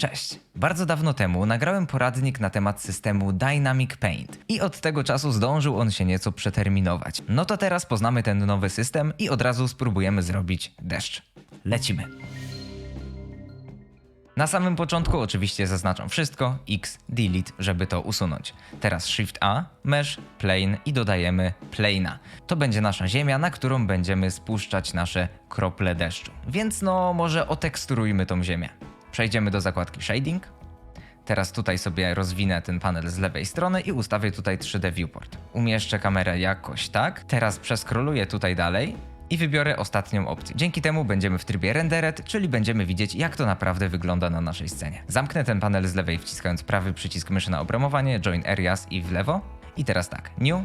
Cześć. Bardzo dawno temu nagrałem poradnik na temat systemu Dynamic Paint i od tego czasu zdążył on się nieco przeterminować. No to teraz poznamy ten nowy system i od razu spróbujemy zrobić deszcz. Lecimy. Na samym początku oczywiście zaznaczam wszystko, X, delete, żeby to usunąć. Teraz Shift A, Mesh, Plane i dodajemy Plane'a. To będzie nasza ziemia, na którą będziemy spuszczać nasze krople deszczu. Więc no, może oteksturujmy tą ziemię. Przejdziemy do zakładki Shading. Teraz tutaj sobie rozwinę ten panel z lewej strony i ustawię tutaj 3D Viewport. Umieszczę kamerę jakoś tak. Teraz przeskroluję tutaj dalej i wybiorę ostatnią opcję. Dzięki temu będziemy w trybie rendered, czyli będziemy widzieć jak to naprawdę wygląda na naszej scenie. Zamknę ten panel z lewej wciskając prawy przycisk myszy na obramowanie, Join Areas i w lewo. I teraz tak, New,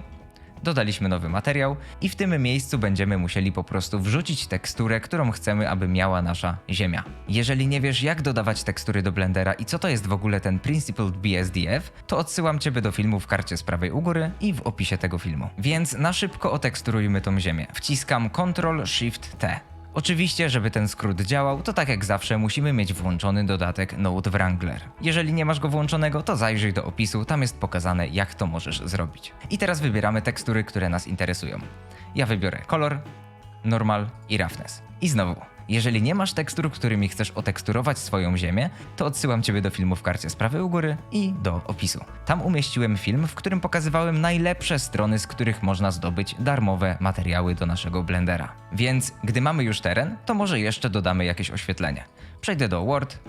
dodaliśmy nowy materiał i w tym miejscu będziemy musieli po prostu wrzucić teksturę, którą chcemy, aby miała nasza ziemia. Jeżeli nie wiesz, jak dodawać tekstury do Blendera i co to jest w ogóle ten Principled BSDF, to odsyłam Ciebie do filmu w karcie z prawej u góry i w opisie tego filmu. Więc na szybko oteksturujmy tą ziemię. Wciskam Ctrl Shift T. Oczywiście, żeby ten skrót działał, to tak jak zawsze musimy mieć włączony dodatek Node Wrangler. Jeżeli nie masz go włączonego, to zajrzyj do opisu, tam jest pokazane jak to możesz zrobić. I teraz wybieramy tekstury, które nas interesują. Ja wybiorę kolor, normal i roughness. I znowu, jeżeli nie masz tekstur, którymi chcesz oteksturować swoją ziemię, to odsyłam Ciebie do filmu w karcie z prawej u góry i do opisu. Tam umieściłem film, w którym pokazywałem najlepsze strony, z których można zdobyć darmowe materiały do naszego Blendera. Więc gdy mamy już teren, to może jeszcze dodamy jakieś oświetlenie. Przejdę do Word,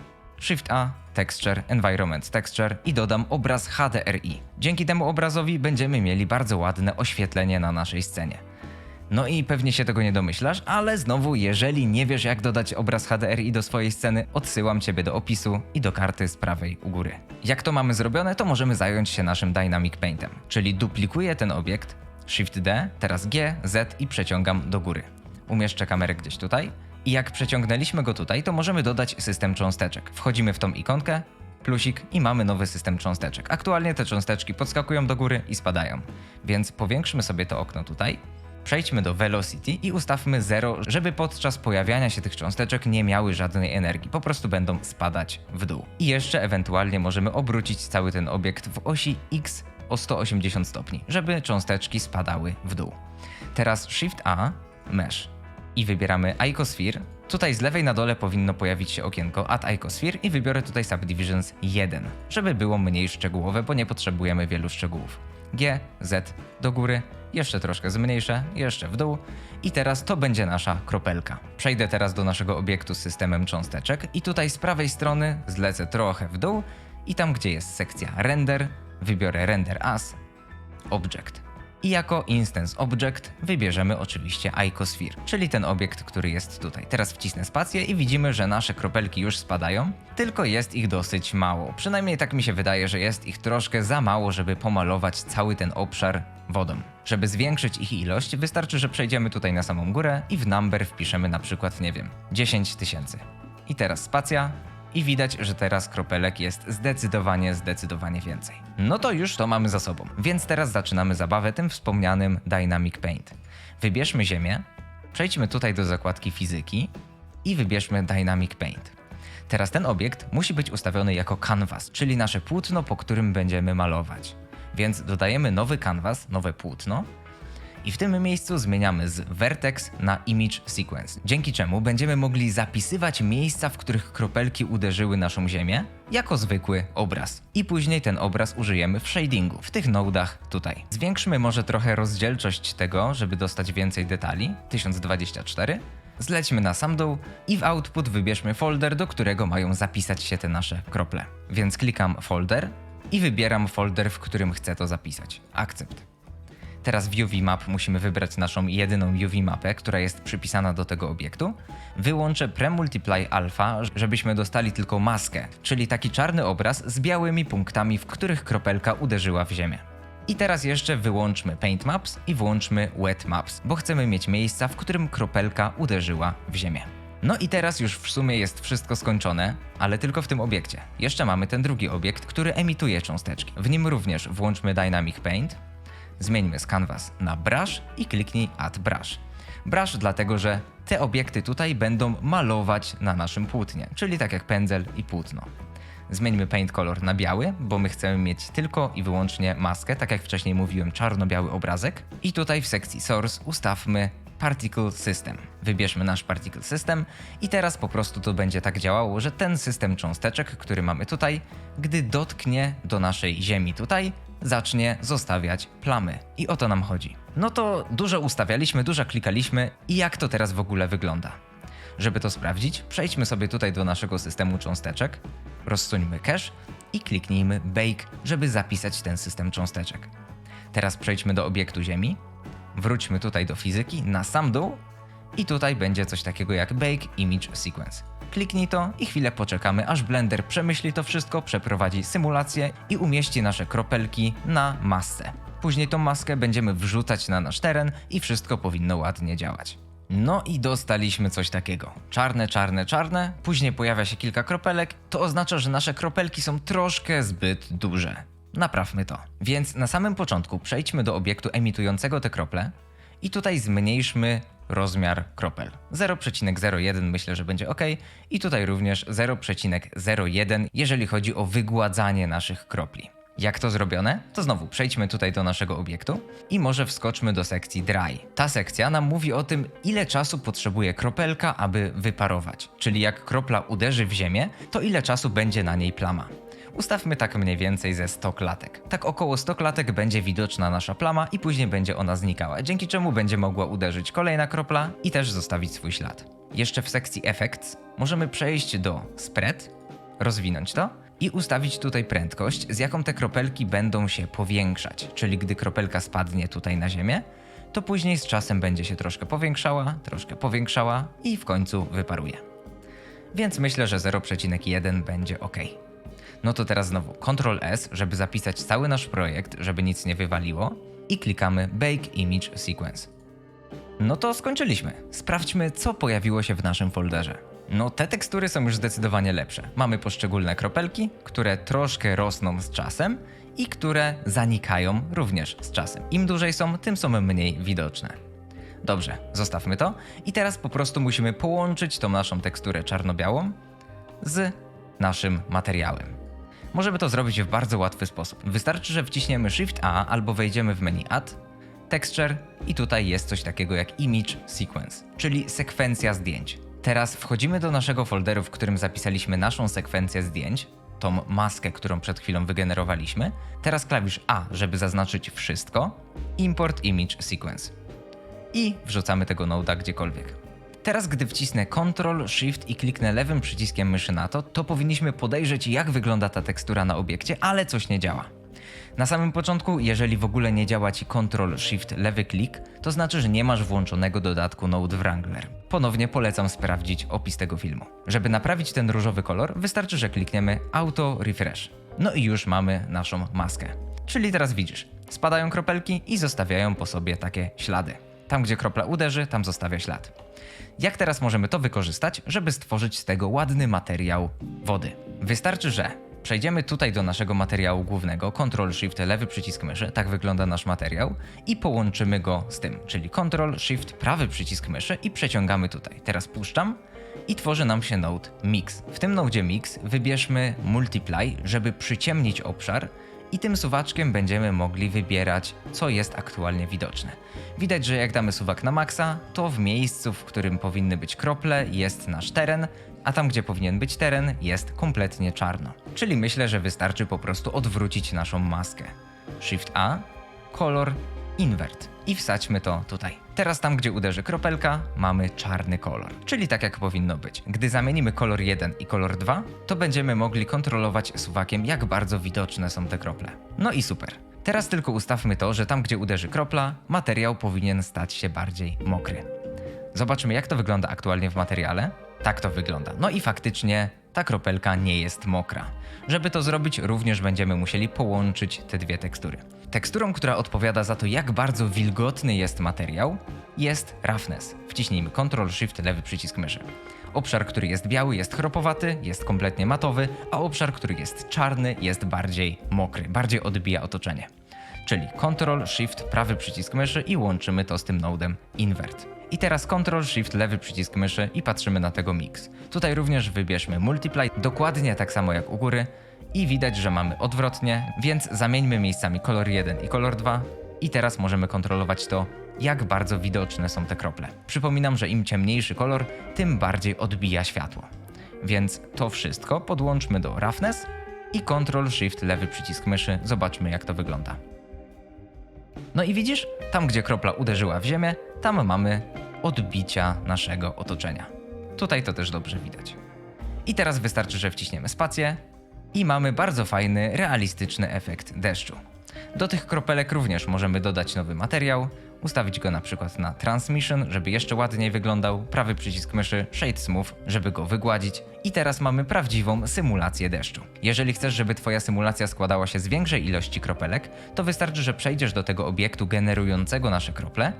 Shift A, Texture, Environment Texture i dodam obraz HDRI. Dzięki temu obrazowi będziemy mieli bardzo ładne oświetlenie na naszej scenie. No i pewnie się tego nie domyślasz, ale znowu, jeżeli nie wiesz jak dodać obraz HDRI do swojej sceny, odsyłam Ciebie do opisu i do karty z prawej u góry. Jak to mamy zrobione, to możemy zająć się naszym Dynamic Paintem, czyli duplikuję ten obiekt, Shift D, teraz G, Z i przeciągam do góry. Umieszczę kamerę gdzieś tutaj i jak przeciągnęliśmy go tutaj, to możemy dodać system cząsteczek. Wchodzimy w tą ikonkę, plusik i mamy nowy system cząsteczek. Aktualnie te cząsteczki podskakują do góry i spadają, więc powiększmy sobie to okno tutaj Przejdźmy do Velocity i ustawmy 0, żeby podczas pojawiania się tych cząsteczek nie miały żadnej energii, po prostu będą spadać w dół. I jeszcze ewentualnie możemy obrócić cały ten obiekt w osi X o 180 stopni, żeby cząsteczki spadały w dół. Teraz Shift A, Mesh i wybieramy Icosphere. Tutaj z lewej na dole powinno pojawić się okienko Add Icosphere i wybiorę tutaj Subdivisions 1, żeby było mniej szczegółowe, bo nie potrzebujemy wielu szczegółów. G, Z do góry, jeszcze troszkę zmniejszę, jeszcze w dół i teraz to będzie nasza kropelka. Przejdę teraz do naszego obiektu z systemem cząsteczek i tutaj z prawej strony zlecę trochę w dół i tam gdzie jest sekcja render, wybiorę render as, object. I jako instance object wybierzemy oczywiście icosphere, czyli ten obiekt, który jest tutaj. Teraz wcisnę spację i widzimy, że nasze kropelki już spadają, tylko jest ich dosyć mało. Przynajmniej tak mi się wydaje, że jest ich troszkę za mało, żeby pomalować cały ten obszar wodą. Żeby zwiększyć ich ilość, wystarczy, że przejdziemy tutaj na samą górę i w number wpiszemy na przykład, nie wiem, 10 tysięcy. I teraz spacja, i widać, że teraz kropelek jest zdecydowanie, zdecydowanie więcej. No to już to mamy za sobą, więc teraz zaczynamy zabawę tym wspomnianym Dynamic Paint. Wybierzmy ziemię, przejdźmy tutaj do zakładki fizyki i wybierzmy Dynamic Paint. Teraz ten obiekt musi być ustawiony jako canvas, czyli nasze płótno, po którym będziemy malować. Więc dodajemy nowy canvas, nowe płótno i w tym miejscu zmieniamy z vertex na image sequence, dzięki czemu będziemy mogli zapisywać miejsca, w których kropelki uderzyły naszą ziemię, jako zwykły obraz. I później ten obraz użyjemy w shadingu, w tych nodach tutaj. Zwiększmy może trochę rozdzielczość tego, żeby dostać więcej detali, 1024. Zlećmy na sam dół i w output wybierzmy folder, do którego mają zapisać się te nasze krople. Więc klikam folder i wybieram folder, w którym chcę to zapisać. Akcept. Teraz w UV Map musimy wybrać naszą jedyną UV mapę, która jest przypisana do tego obiektu. Wyłączę Premultiply Alpha, żebyśmy dostali tylko maskę, czyli taki czarny obraz z białymi punktami, w których kropelka uderzyła w ziemię. I teraz jeszcze wyłączmy Paint Maps i włączmy Wet Maps, bo chcemy mieć miejsca, w którym kropelka uderzyła w ziemię. No i teraz już w sumie jest wszystko skończone, ale tylko w tym obiekcie. Jeszcze mamy ten drugi obiekt, który emituje cząsteczki. W nim również włączmy Dynamic Paint, Zmieńmy z Canvas na Brush i kliknij Add Brush. Brush dlatego, że te obiekty tutaj będą malować na naszym płótnie, czyli tak jak pędzel i płótno. zmieńmy paint color na biały, bo my chcemy mieć tylko i wyłącznie maskę, tak jak wcześniej mówiłem, czarno-biały obrazek. I tutaj w sekcji source ustawmy Particle System. Wybierzmy nasz Particle System i teraz po prostu to będzie tak działało, że ten system cząsteczek, który mamy tutaj, gdy dotknie do naszej ziemi tutaj, zacznie zostawiać plamy. I o to nam chodzi. No to dużo ustawialiśmy, dużo klikaliśmy i jak to teraz w ogóle wygląda? Żeby to sprawdzić, przejdźmy sobie tutaj do naszego systemu cząsteczek, rozsuńmy cache i kliknijmy Bake, żeby zapisać ten system cząsteczek. Teraz przejdźmy do obiektu Ziemi, wróćmy tutaj do fizyki, na sam dół i tutaj będzie coś takiego jak Bake Image Sequence. Kliknij to i chwilę poczekamy, aż Blender przemyśli to wszystko, przeprowadzi symulację i umieści nasze kropelki na masce. Później tą maskę będziemy wrzucać na nasz teren i wszystko powinno ładnie działać. No i dostaliśmy coś takiego. Czarne, czarne, czarne, później pojawia się kilka kropelek, to oznacza, że nasze kropelki są troszkę zbyt duże. Naprawmy to. Więc na samym początku przejdźmy do obiektu emitującego te krople i tutaj zmniejszmy rozmiar kropel. 0,01 myślę, że będzie ok. I tutaj również 0,01, jeżeli chodzi o wygładzanie naszych kropli. Jak to zrobione? To znowu przejdźmy tutaj do naszego obiektu i może wskoczmy do sekcji Dry. Ta sekcja nam mówi o tym, ile czasu potrzebuje kropelka, aby wyparować. Czyli jak kropla uderzy w ziemię, to ile czasu będzie na niej plama. Ustawmy tak mniej więcej ze 100 klatek. Tak około 100 klatek będzie widoczna nasza plama i później będzie ona znikała, dzięki czemu będzie mogła uderzyć kolejna kropla i też zostawić swój ślad. Jeszcze w sekcji Effects możemy przejść do Spread, rozwinąć to i ustawić tutaj prędkość, z jaką te kropelki będą się powiększać. Czyli gdy kropelka spadnie tutaj na ziemię, to później z czasem będzie się troszkę powiększała, troszkę powiększała i w końcu wyparuje. Więc myślę, że 0,1 będzie ok. No to teraz znowu Ctrl S, żeby zapisać cały nasz projekt, żeby nic nie wywaliło i klikamy Bake Image Sequence. No to skończyliśmy. Sprawdźmy, co pojawiło się w naszym folderze. No, te tekstury są już zdecydowanie lepsze. Mamy poszczególne kropelki, które troszkę rosną z czasem i które zanikają również z czasem. Im dłużej są, tym są mniej widoczne. Dobrze, zostawmy to i teraz po prostu musimy połączyć tą naszą teksturę czarno-białą z naszym materiałem. Możemy to zrobić w bardzo łatwy sposób. Wystarczy, że wciśniemy Shift A albo wejdziemy w menu Add, Texture i tutaj jest coś takiego jak Image Sequence, czyli sekwencja zdjęć. Teraz wchodzimy do naszego folderu, w którym zapisaliśmy naszą sekwencję zdjęć, tą maskę, którą przed chwilą wygenerowaliśmy. Teraz klawisz A, żeby zaznaczyć wszystko, Import Image Sequence. I wrzucamy tego noda gdziekolwiek. Teraz, gdy wcisnę Ctrl, Shift i kliknę lewym przyciskiem myszy na to, to powinniśmy podejrzeć, jak wygląda ta tekstura na obiekcie, ale coś nie działa. Na samym początku, jeżeli w ogóle nie działa Ci Ctrl Shift lewy klik, to znaczy, że nie masz włączonego dodatku Node Wrangler. Ponownie polecam sprawdzić opis tego filmu. Żeby naprawić ten różowy kolor, wystarczy, że klikniemy Auto Refresh. No i już mamy naszą maskę. Czyli teraz widzisz, spadają kropelki i zostawiają po sobie takie ślady. Tam, gdzie kropla uderzy, tam zostawia ślad. Jak teraz możemy to wykorzystać, żeby stworzyć z tego ładny materiał wody? Wystarczy, że przejdziemy tutaj do naszego materiału głównego, Ctrl Shift lewy przycisk myszy, tak wygląda nasz materiał i połączymy go z tym, czyli Ctrl Shift prawy przycisk myszy i przeciągamy tutaj. Teraz puszczam i tworzy nam się node Mix. W tym nodzie Mix wybierzmy Multiply, żeby przyciemnić obszar i tym suwaczkiem będziemy mogli wybierać, co jest aktualnie widoczne. Widać, że jak damy suwak na maksa, to w miejscu, w którym powinny być krople, jest nasz teren, a tam, gdzie powinien być teren, jest kompletnie czarno. Czyli myślę, że wystarczy po prostu odwrócić naszą maskę. Shift A, kolor, invert i wsadźmy to tutaj. Teraz tam, gdzie uderzy kropelka, mamy czarny kolor, czyli tak jak powinno być. Gdy zamienimy kolor 1 i kolor 2, to będziemy mogli kontrolować suwakiem, jak bardzo widoczne są te krople. No i super. Teraz tylko ustawmy to, że tam, gdzie uderzy kropla, materiał powinien stać się bardziej mokry. Zobaczmy, jak to wygląda aktualnie w materiale. Tak to wygląda. No i faktycznie ta kropelka nie jest mokra. Żeby to zrobić, również będziemy musieli połączyć te dwie tekstury. Teksturą, która odpowiada za to, jak bardzo wilgotny jest materiał, jest roughness. Wciśnijmy Ctrl Shift lewy przycisk myszy. Obszar, który jest biały, jest chropowaty, jest kompletnie matowy, a obszar, który jest czarny, jest bardziej mokry, bardziej odbija otoczenie. czyli Ctrl Shift prawy przycisk myszy i łączymy to z tym nodem Invert. I teraz Ctrl Shift lewy przycisk myszy i patrzymy na tego mix. Tutaj również wybierzmy Multiply, dokładnie tak samo jak u góry i widać, że mamy odwrotnie, więc zamieńmy miejscami kolor 1 i kolor 2 i teraz możemy kontrolować to, jak bardzo widoczne są te krople. Przypominam, że im ciemniejszy kolor, tym bardziej odbija światło. Więc to wszystko podłączmy do Roughness i Ctrl Shift lewy przycisk myszy, zobaczmy jak to wygląda. No i widzisz, tam gdzie kropla uderzyła w ziemię, tam mamy odbicia naszego otoczenia. Tutaj to też dobrze widać. I teraz wystarczy, że wciśniemy spację i mamy bardzo fajny, realistyczny efekt deszczu. Do tych kropelek również możemy dodać nowy materiał, ustawić go na przykład na Transmission, żeby jeszcze ładniej wyglądał, prawy przycisk myszy Shade Smooth, żeby go wygładzić i teraz mamy prawdziwą symulację deszczu. Jeżeli chcesz, żeby twoja symulacja składała się z większej ilości kropelek, to wystarczy, że przejdziesz do tego obiektu generującego nasze krople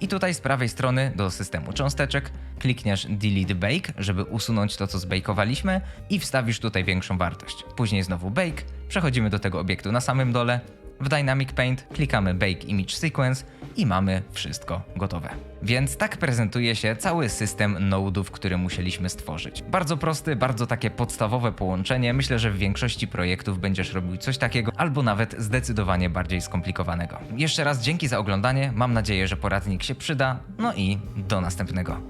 i tutaj z prawej strony do systemu cząsteczek klikniesz Delete Bake, żeby usunąć to, co zbejkowaliśmy i wstawisz tutaj większą wartość. Później znowu Bake, przechodzimy do tego obiektu na samym dole, w Dynamic Paint klikamy Bake Image Sequence i mamy wszystko gotowe. Więc tak prezentuje się cały system nodów, który musieliśmy stworzyć. Bardzo prosty, bardzo takie podstawowe połączenie. Myślę, że w większości projektów będziesz robił coś takiego, albo nawet zdecydowanie bardziej skomplikowanego. Jeszcze raz dzięki za oglądanie. Mam nadzieję, że poradnik się przyda. No i do następnego.